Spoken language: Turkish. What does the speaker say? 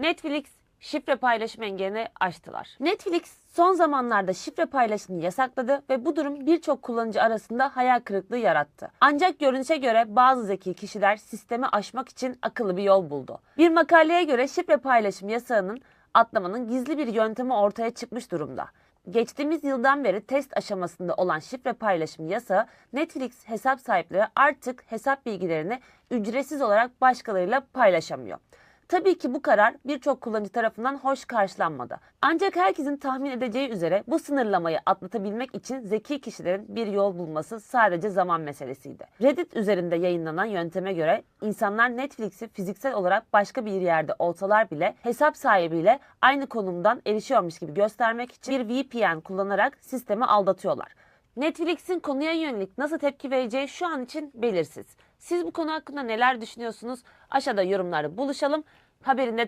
Netflix şifre paylaşım engelini aştılar. Netflix son zamanlarda şifre paylaşımını yasakladı ve bu durum birçok kullanıcı arasında hayal kırıklığı yarattı. Ancak görünüşe göre bazı zeki kişiler sistemi aşmak için akıllı bir yol buldu. Bir makaleye göre şifre paylaşım yasağının atlamanın gizli bir yöntemi ortaya çıkmış durumda. Geçtiğimiz yıldan beri test aşamasında olan şifre paylaşım yasağı Netflix hesap sahipleri artık hesap bilgilerini ücretsiz olarak başkalarıyla paylaşamıyor. Tabii ki bu karar birçok kullanıcı tarafından hoş karşılanmadı. Ancak herkesin tahmin edeceği üzere bu sınırlamayı atlatabilmek için zeki kişilerin bir yol bulması sadece zaman meselesiydi. Reddit üzerinde yayınlanan yönteme göre insanlar Netflix'i fiziksel olarak başka bir yerde olsalar bile hesap sahibiyle aynı konumdan erişiyormuş gibi göstermek için bir VPN kullanarak sistemi aldatıyorlar. Netflix'in konuya yönelik nasıl tepki vereceği şu an için belirsiz. Siz bu konu hakkında neler düşünüyorsunuz? Aşağıda yorumlarda buluşalım. Haberin